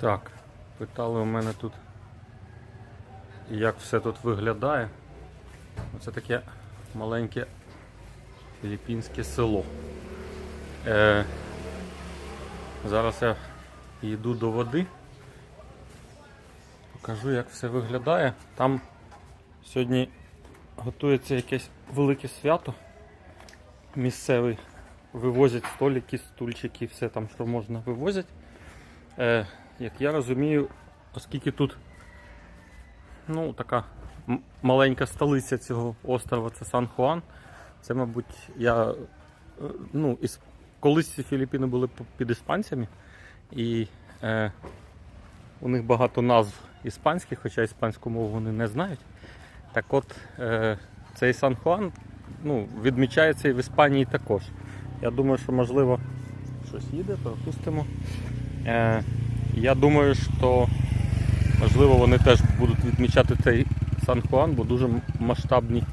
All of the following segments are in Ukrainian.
Так, питали у мене тут, як все тут виглядає. Оце таке маленьке філіппінське село. Е, зараз я йду до води. Покажу, як все виглядає. Там сьогодні готується якесь велике свято. Місцевий вивозять столики, стульчики, все там, що можна вивозять. Е, як я розумію, оскільки тут ну, така маленька столиця цього острова це Сан-Хуан. Це, мабуть, я. е, Ну, із, колись Філіппіни були під іспанцями, і е, у них багато назв іспанських, хоча іспанську мову вони не знають. Так от, е, цей Сан-Хуан ну, відмічається і в Іспанії також. Я думаю, що можливо щось їде, пропустимо. Е, я думаю, що можливо вони теж будуть відмічати цей Сан-Хуан, бо дуже масштабні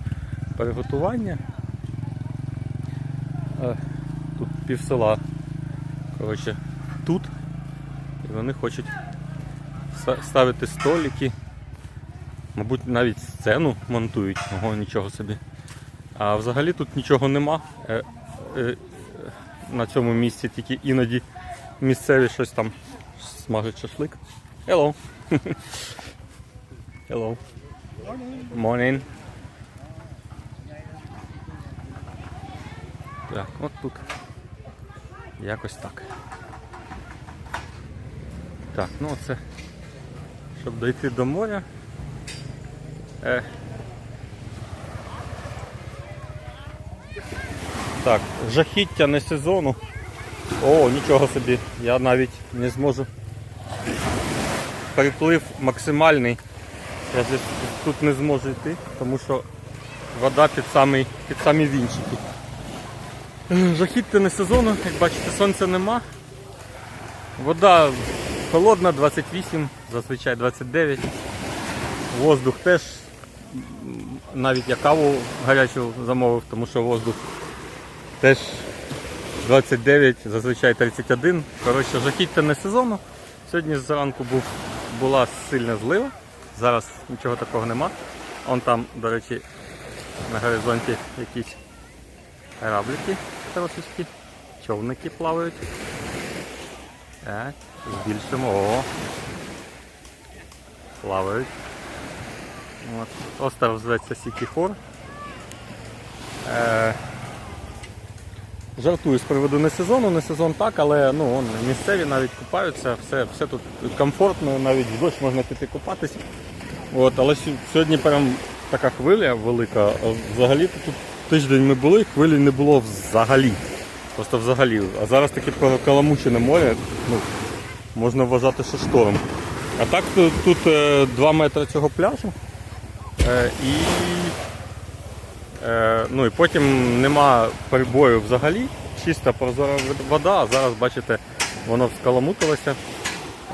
приготування. Е, тут пів села коротше, тут. І вони хочуть ставити столики. Мабуть, навіть сцену монтують, ого, нічого собі. А взагалі тут нічого нема. Е, е, на цьому місці тільки іноді місцеві щось там смажуть шашлик. Hello. Hello. Morning. Так, от тут. Якось так. Так, ну це. Щоб дойти до моря. Е. Так, жахіття не сезону. О, нічого собі, я навіть не зможу. Приплив максимальний. Я тут не зможу йти, тому що вода під самі, під самі вінчики. Жахіття не сезону, як бачите, сонця нема. Вода холодна, 28, зазвичай 29. Воздух теж, навіть я каву гарячу замовив, тому що воздух теж 29, зазвичай 31. Коротше, жахіття не сезону. Сьогодні зранку був, була сильна злива. Зараз нічого такого нема. Он там, до речі, на горизонті якісь кораблики трошечки, човники плавають. Так, збільшимо. О. Плавають. От. Остров зветься Сікіхор. Е, Жартую з приводу не сезону, не сезон так, але ну, он, місцеві навіть купаються, все, все тут комфортно, навіть в дощ можна піти купатися. От, але сьогодні прям така хвиля велика. Взагалі тут тиждень ми були, хвилі не було взагалі. Просто взагалі. А зараз таке каламучене море, ну, можна вважати, що шторм. А так тут, тут 2 метри цього пляжу. Е, і Е, ну і потім нема прибою взагалі, чиста прозора вода, а зараз, бачите, воно вскаламутилося.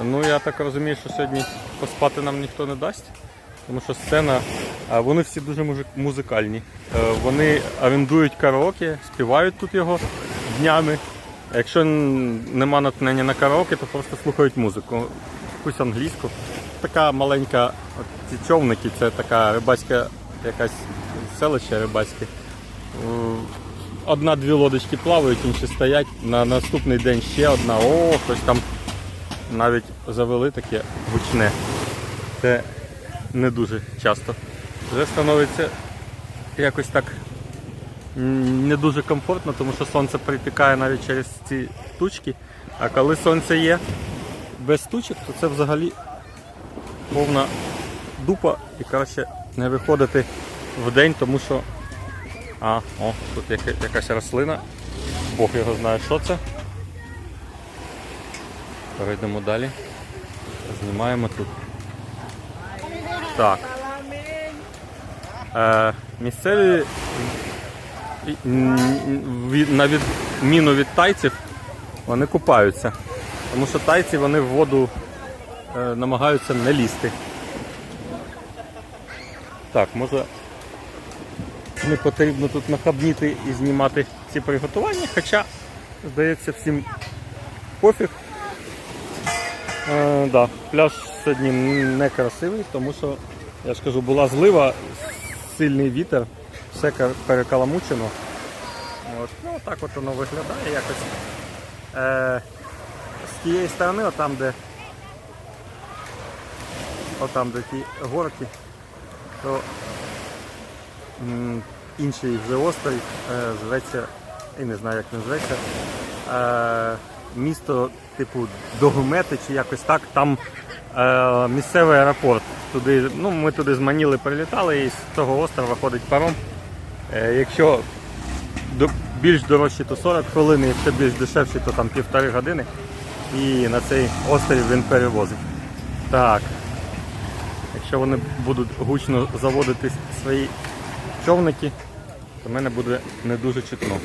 Ну я так розумію, що сьогодні поспати нам ніхто не дасть, тому що сцена, вони всі дуже музикальні. Е, вони орендують караоке, співають тут його днями. Якщо нема натхнення на караоке, то просто слухають музику, якусь англійську. Така маленька, ці човники, це така рибацька якась селище рибацьке. Е, Одна-дві лодочки плавають, інші стоять. На наступний день ще одна. О, хтось там навіть завели таке гучне. Це не дуже часто. Вже становиться якось так не дуже комфортно, тому що сонце припікає навіть через ці тучки. А коли сонце є без тучок, то це взагалі повна дупа і краще не виходити в день, тому що. А, о, тут яка- якась рослина. Бог його знає, що це. Перейдемо далі. Знімаємо тут. Так. Е, місцеві на відміну від тайців вони купаються. Тому що тайці вони в воду е, намагаються не лізти. Так, може не потрібно тут нахабніти і знімати ці приготування, хоча, здається, всім пофіг. Е, да, пляж сьогодні не красивий, тому що, я ж кажу, була злива, сильний вітер, все перекаламучено. От. Ну, так от воно виглядає якось. Е, з тієї сторони, отам, де, отам, де ті горки, то інший вже острів е, зветься, і не знаю, як він зветься. Е, місто, типу, Догумети чи якось так, там е, місцевий аеропорт. Туди, ну, ми туди з Маніли прилітали і з того острова ходить паром. Якщо більш дорожчі, то 40 хвилин, якщо більш дешевші, то там півтори години. І на цей острів він перевозить. Так. Якщо вони будуть гучно заводити свої човники, то мене буде не дуже чутно.